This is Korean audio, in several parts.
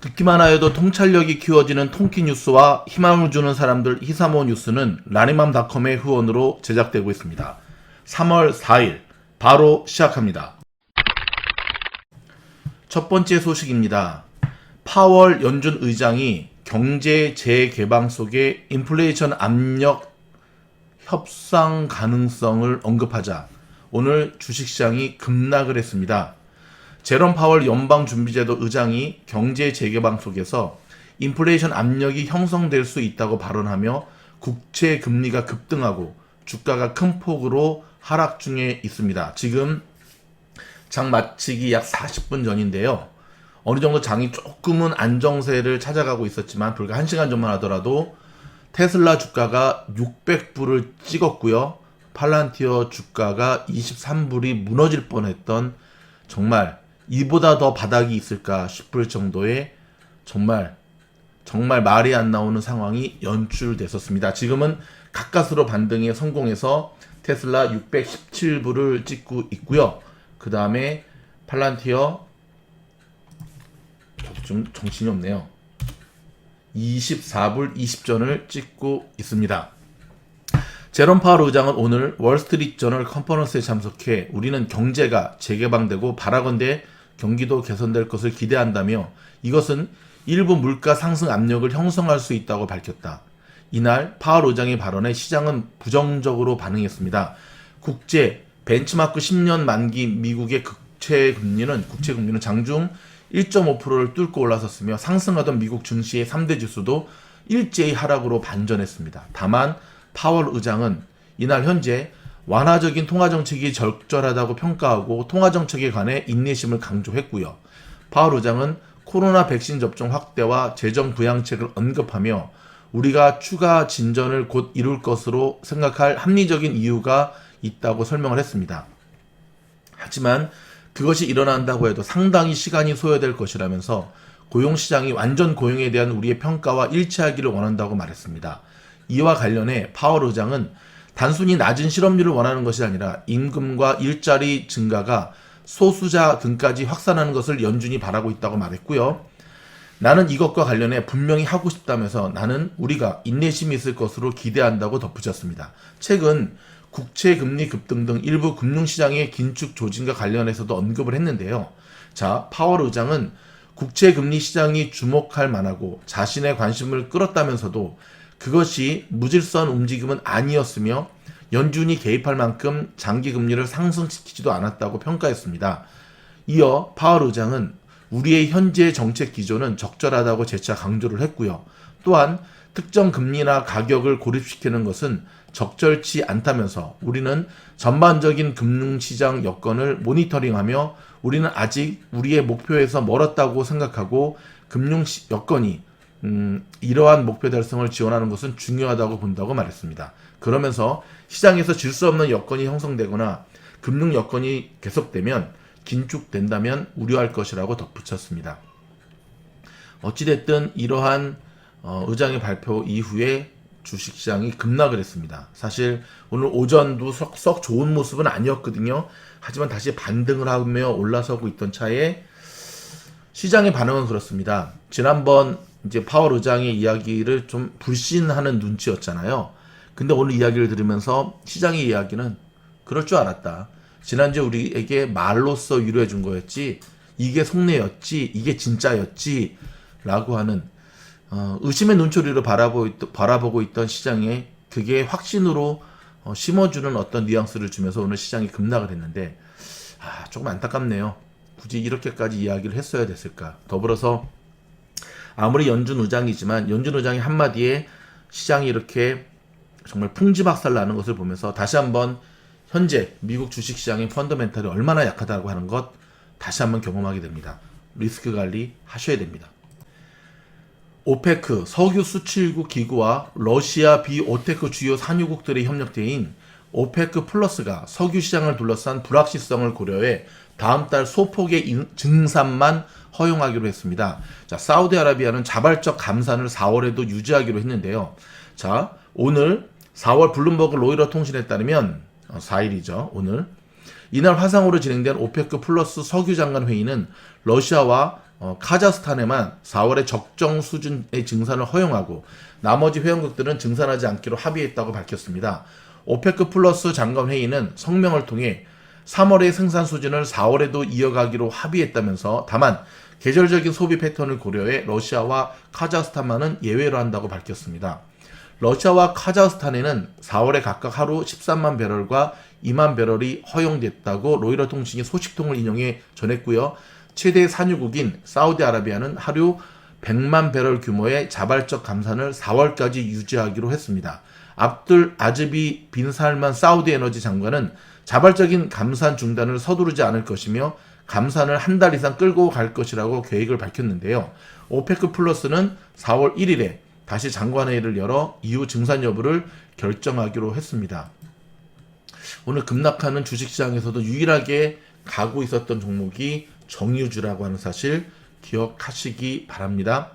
듣기만 하여도 통찰력이 키워지는 통키 뉴스와 희망을 주는 사람들 히사모 뉴스는 라니맘닷컴의 후원으로 제작되고 있습니다. 3월 4일 바로 시작합니다. 첫 번째 소식입니다. 파월 연준 의장이 경제 재개방 속에 인플레이션 압력 협상 가능성을 언급하자 오늘 주식시장이 급락을 했습니다. 제롬 파월 연방준비제도 의장이 경제 재개방 속에서 인플레이션 압력이 형성될 수 있다고 발언하며 국채 금리가 급등하고 주가가 큰 폭으로 하락 중에 있습니다. 지금 장 마치기 약 40분 전인데요. 어느 정도 장이 조금은 안정세를 찾아가고 있었지만 불과 1시간 전만 하더라도 테슬라 주가가 600불을 찍었고요. 팔란티어 주가가 23불이 무너질 뻔했던 정말 이보다 더 바닥이 있을까 싶을 정도의 정말 정말 말이 안 나오는 상황이 연출됐었습니다. 지금은 가까스로 반등에 성공해서 테슬라 617불을 찍고 있고요. 그 다음에 팔란티어 좀 정신이 없네요. 24불 20전을 찍고 있습니다. 제롬 파월 의장은 오늘 월스트리트 저널 컨퍼런스에 참석해 우리는 경제가 재개방되고 바라건대 경기도 개선될 것을 기대한다며 이것은 일부 물가 상승 압력을 형성할 수 있다고 밝혔다. 이날 파월 의장의 발언에 시장은 부정적으로 반응했습니다. 국제 벤치마크 10년 만기 미국의 국채 금리는 국채 금리는 장중 1.5%를 뚫고 올라섰으며 상승하던 미국 증시의 3대 지수도 일제히 하락으로 반전했습니다. 다만 파월 의장은 이날 현재 완화적인 통화 정책이 적절하다고 평가하고 통화 정책에 관해 인내심을 강조했고요. 파월 의장은 코로나 백신 접종 확대와 재정 부양책을 언급하며 우리가 추가 진전을 곧 이룰 것으로 생각할 합리적인 이유가 있다고 설명을 했습니다. 하지만 그것이 일어난다고 해도 상당히 시간이 소요될 것이라면서 고용시장이 완전 고용에 대한 우리의 평가와 일치하기를 원한다고 말했습니다. 이와 관련해 파월 의장은 단순히 낮은 실업률을 원하는 것이 아니라 임금과 일자리 증가가 소수자 등까지 확산하는 것을 연준이 바라고 있다고 말했고요. 나는 이것과 관련해 분명히 하고 싶다면서 나는 우리가 인내심이 있을 것으로 기대한다고 덧붙였습니다. 최근 국채 금리 급등 등 일부 금융시장의 긴축 조짐과 관련해서도 언급을 했는데요. 자, 파월 의장은 국채 금리 시장이 주목할 만하고 자신의 관심을 끌었다면서도 그것이 무질서한 움직임은 아니었으며 연준이 개입할 만큼 장기 금리를 상승시키지도 않았다고 평가했습니다. 이어 파월 의장은 우리의 현재 정책 기조는 적절하다고 재차 강조를 했고요. 또한 특정 금리나 가격을 고립시키는 것은 적절치 않다면서 우리는 전반적인 금융시장 여건을 모니터링하며 우리는 아직 우리의 목표에서 멀었다고 생각하고 금융 여건이 음, 이러한 목표 달성을 지원하는 것은 중요하다고 본다고 말했습니다. 그러면서 시장에서 질 수 없는 여건이 형성되거나 금융 여건이 계속되면 긴축된다면 우려할 것이라고 덧붙였습니다. 어찌됐든 이러한 어, 의장의 발표 이후에 주식시장이 급락을 했습니다. 사실 오늘 오전도 썩, 썩 좋은 모습은 아니었거든요. 하지만 다시 반등을 하며 올라서고 있던 차에 시장의 반응은 그렇습니다. 지난번 이제 파월 의장의 이야기를 좀 불신하는 눈치였잖아요. 근데 오늘 이야기를 들으면서 시장의 이야기는 그럴 줄 알았다. 지난주에 우리에게 말로써 위로해 준 거였지, 이게 속내였지, 이게 진짜였지, 라고 하는, 어, 의심의 눈초리로 바라보, 바라보고 있던 시장에 그게 확신으로 어, 심어주는 어떤 뉘앙스를 주면서 오늘 시장이 급락을 했는데, 아, 조금 안타깝네요. 굳이 이렇게까지 이야기를 했어야 됐을까. 더불어서 아무리 연준 의장이지만 연준 의장이 한마디에 시장이 이렇게 정말 풍지박살 나는 것을 보면서 다시 한번 현재 미국 주식시장의 펀더멘탈이 얼마나 약하다고 하는 것 다시 한번 경험하게 됩니다. 리스크 관리 하셔야 됩니다. 오페크 석유 수출국 기구와 러시아 비오테크 주요 산유국들의 협력대인 오페크 플러스가 석유 시장을 둘러싼 불확실성을 고려해 다음 달 소폭의 인- 증산만 허용하기로 했습니다. 자, 사우디아라비아는 자발적 감산을 4월에도 유지하기로 했는데요. 자, 오늘 4월 블룸버그 로이터 통신에 따르면 어, 4일이죠. 오늘 이날 화상으로 진행된 오페크 플러스 석유 장관 회의는 러시아와 어, 카자흐스탄에만 4월에 적정 수준의 증산을 허용하고 나머지 회원국들은 증산하지 않기로 합의했다고 밝혔습니다. 오페크 플러스 장관 회의는 성명을 통해 3월의 생산 수준을 4월에도 이어가기로 합의했다면서 다만 계절적인 소비 패턴을 고려해 러시아와 카자흐스탄만은 예외로 한다고 밝혔습니다. 러시아와 카자흐스탄에는 4월에 각각 하루 13만 배럴과 2만 배럴이 허용됐다고 로이터 통신이 소식통을 인용해 전했고요. 최대 산유국인 사우디아라비아는 하루 100만 배럴 규모의 자발적 감산을 4월까지 유지하기로 했습니다. 압둘 아즈비 빈 살만 사우디 에너지 장관은 자발적인 감산 중단을 서두르지 않을 것이며 감산을 한 달 이상 끌고 갈 것이라고 계획을 밝혔는데요. 오페크 플러스는 4월 1일에 다시 장관회의를 열어 이후 증산 여부를 결정하기로 했습니다. 오늘 급락하는 주식시장에서도 유일하게 가고 있었던 종목이 정유주라고 하는 사실 기억하시기 바랍니다.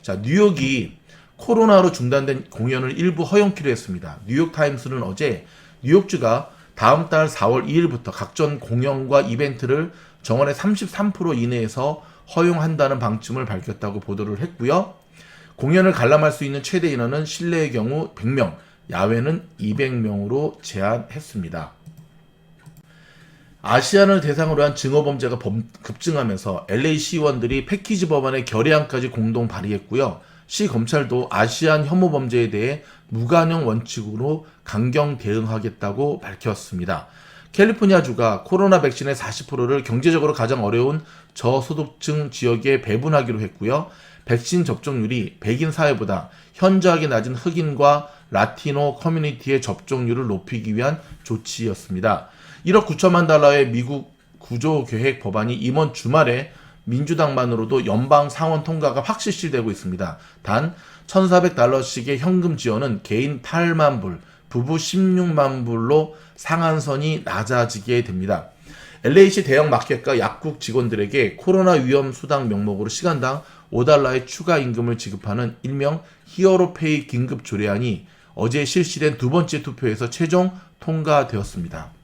자, 뉴욕이 코로나로 중단된 공연을 일부 허용키로 했습니다. 뉴욕타임스는 어제 뉴욕주가 다음 달 4월 2일부터 각종 공연과 이벤트를 정원의 33% 이내에서 허용한다는 방침을 밝혔다고 보도를 했고요. 공연을 관람할 수 있는 최대 인원은 실내의 경우 100명, 야외는 200명으로 제한했습니다. 아시안을 대상으로 한 증오범죄가 범- 급증하면서 LA 시의원들이 패키지 법안의 결의안까지 공동 발의했고요. 시 검찰도 아시안 혐오 범죄에 대해 무관용 원칙으로 강경 대응하겠다고 밝혔습니다. 캘리포니아주가 코로나 백신의 40%를 경제적으로 가장 어려운 저소득층 지역에 배분하기로 했고요. 백신 접종률이 백인 사회보다 현저하게 낮은 흑인과 라티노 커뮤니티의 접종률을 높이기 위한 조치였습니다. 1억 9천만 달러의 미국 구조계획 법안이 이번 주말에 민주당만으로도 연방 상원 통과가 확 실시되고 있습니다. 단 1,400달러씩의 현금 지원은 개인 8만 불, 부부 16만 불로 상한선이 낮아지게 됩니다. LA시 대형 마켓과 약국 직원들에게 코로나 위험 수당 명목으로 시간당 5달러의 추가 임금을 지급하는 일명 히어로페이 긴급 조례안이 어제 실시된 두 번째 투표에서 최종 통과되었습니다.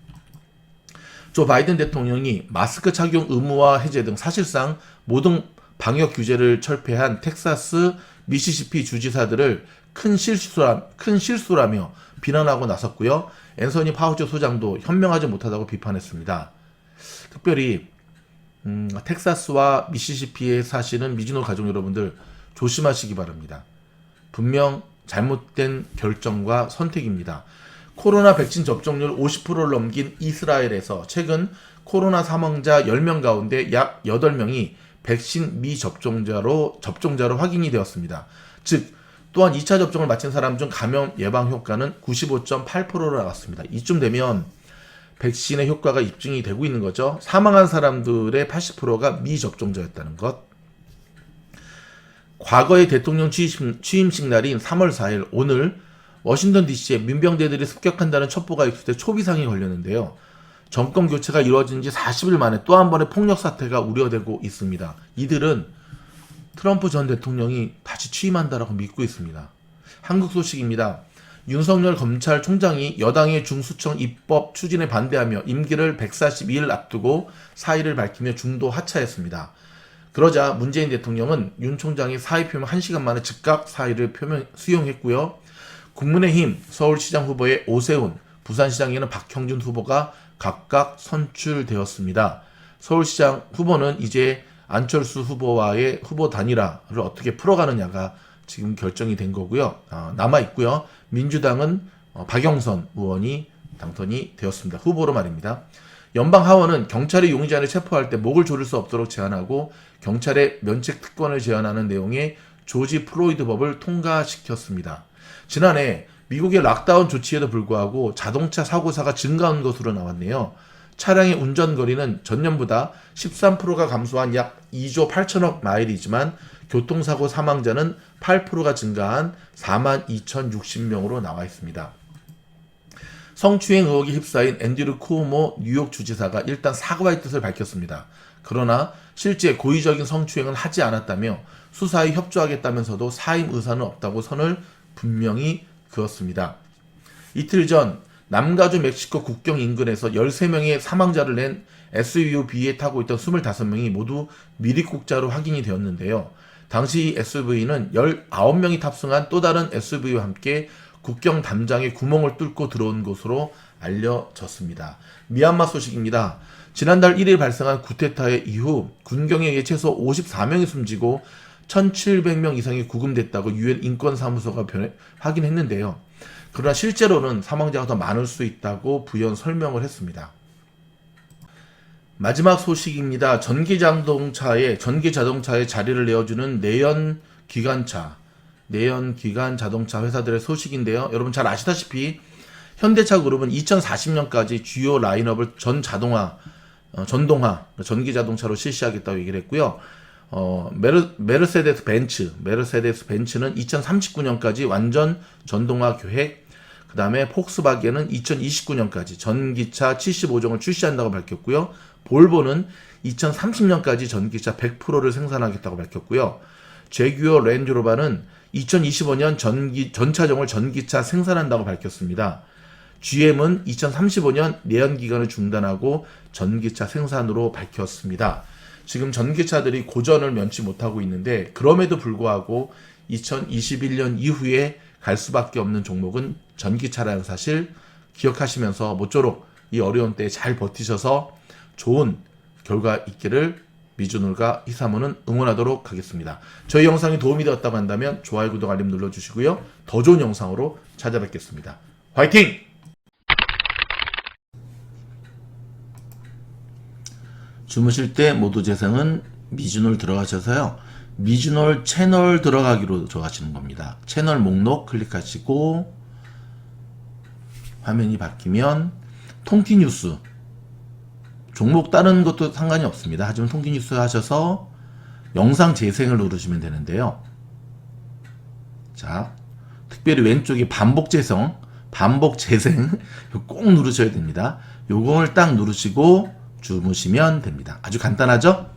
조 바이든 대통령이 마스크 착용 의무화 해제 등 사실상 모든 방역 규제를 철폐한 텍사스, 미시시피 주지사들을 큰 실수라, 큰 실수라며 비난하고 나섰고요. 앤서니 파우치 소장도 현명하지 못하다고 비판했습니다. 특별히 음, 텍사스와 미시시피에 사시는 미즈노 가족 여러분들 조심하시기 바랍니다. 분명 잘못된 결정과 선택입니다. 코로나 백신 접종률 50%를 넘긴 이스라엘에서 최근 코로나 사망자 10명 가운데 약 8명이 백신 미접종자로 접종자로 확인이 되었습니다. 즉 또한 2차 접종을 마친 사람 중 감염 예방 효과는 95.8%로 나왔습니다. 이쯤 되면 백신의 효과가 입증이 되고 있는 거죠. 사망한 사람들의 80%가 미접종자였다는 것. 과거의 대통령 취임식, 날인 3월 4일 오늘 워싱턴 DC에 민병대들이 습격한다는 첩보가 입수돼 초비상이 걸렸는데요. 정권 교체가 이루어진 지 40일 만에 또 한 번의 폭력 사태가 우려되고 있습니다. 이들은 트럼프 전 대통령이 다시 취임한다라고 믿고 있습니다. 한국 소식입니다. 윤석열 검찰총장이 여당의 중수청 입법 추진에 반대하며 임기를 142일 앞두고 사의를 밝히며 중도 하차했습니다. 그러자 문재인 대통령은 윤 총장의 사의 표명 1시간 만에 즉각 사의를 표명 수용했고요. 국민의힘 서울시장 후보의 오세훈, 부산시장에는 박형준 후보가 각각 선출되었습니다. 서울시장 후보는 이제 안철수 후보와의 후보 단일화를 어떻게 풀어가느냐가 지금 결정이 된 거고요. 어, 남아 있고요. 민주당은 어, 박영선 의원이 당선이 되었습니다. 후보로 말입니다. 연방 하원은 경찰이 용의자를 체포할 때 목을 조를 수 없도록 제한하고 경찰의 면책 특권을 제한하는 내용의 조지 플로이드 법을 통과시켰습니다. 지난해 미국의 락다운 조치에도 불구하고 자동차 사고사가 증가한 것으로 나왔네요. 차량의 운전 거리는 전년보다 13%가 감소한 약 2조 8천억 마일이지만 교통사고 사망자는 8%가 증가한 4만 2,060명으로 나와 있습니다. 성추행 의혹에 휩싸인 앤드류 쿠오모 뉴욕 주지사가 일단 사과의 뜻을 밝혔습니다. 그러나 실제 고의적인 성추행은 하지 않았다며 수사에 협조하겠다면서도 사임 의사는 없다고 선을 분명히 그었습니다. 이틀 전 남가주 멕시코 국경 인근에서 13명의 사망자를 낸 SUV에 타고 있던 25명이 모두 미립국자로 확인이 되었는데요. 당시 SUV는 19명이 탑승한 또 다른 SUV와 함께 국경 담장에 구멍을 뚫고 들어온 것으로 알려졌습니다. 미얀마 소식입니다. 지난달 1일 발생한 쿠데타의 이후 군경에 의해 최소 54명이 숨지고 1,700명 이상이 구금됐다고 유엔 인권사무소가 확인했는데요. 그러나 실제로는 사망자가 더 많을 수 있다고 부연 설명을 했습니다. 마지막 소식입니다. 전기 자동차에 전기 자동차에 자리를 내어주는 내연 기관차, 내연 기관 자동차 회사들의 소식인데요. 여러분 잘 아시다시피 현대차 그룹은 2040년까지 주요 라인업을 전 자동화, 어, 전동화, 전기 자동차로 실시하겠다고 얘기를 했고요. 어, 메르, 메르세데스 벤츠, 메르세데스 벤츠는 2039년까지 완전 전동화 계획, 그 다음에 폭스바겐은 2029년까지 전기차 75종을 출시한다고 밝혔고요. 볼보는 2030년까지 전기차 100%를 생산하겠다고 밝혔고요. 제규어 랜드로바는 2025년 전기 전차종을 전기차 생산한다고 밝혔습니다. GM은 2035년 내연 기간을 중단하고 전기차 생산으로 밝혔습니다. 지금 전기차들이 고전을 면치 못하고 있는데 그럼에도 불구하고 2021년 이후에 갈 수밖에 없는 종목은 전기차라는 사실 기억하시면서 모쪼록 이 어려운 때에 잘 버티셔서 좋은 결과 있기를 미주놀과 희사모는 응원하도록 하겠습니다. 저희 영상이 도움이 되었다고 한다면 좋아요, 구독, 알림 눌러주시고요. 더 좋은 영상으로 찾아뵙겠습니다. 화이팅! 주무실 때 모두 재생은 미주놀 들어가셔서요. 미주놀 채널 들어가기로 들어가시는 겁니다. 채널 목록 클릭하시고 화면이 바뀌면 통키 뉴스 종목 다른 것도 상관이 없습니다. 하지만 통키 뉴스 하셔서 영상 재생을 누르시면 되는데요. 자, 특별히 왼쪽에 반복 재생, 반복 재생 꼭 누르셔야 됩니다. 요걸 딱 누르시고 주무시면 됩니다. 아주 간단하죠?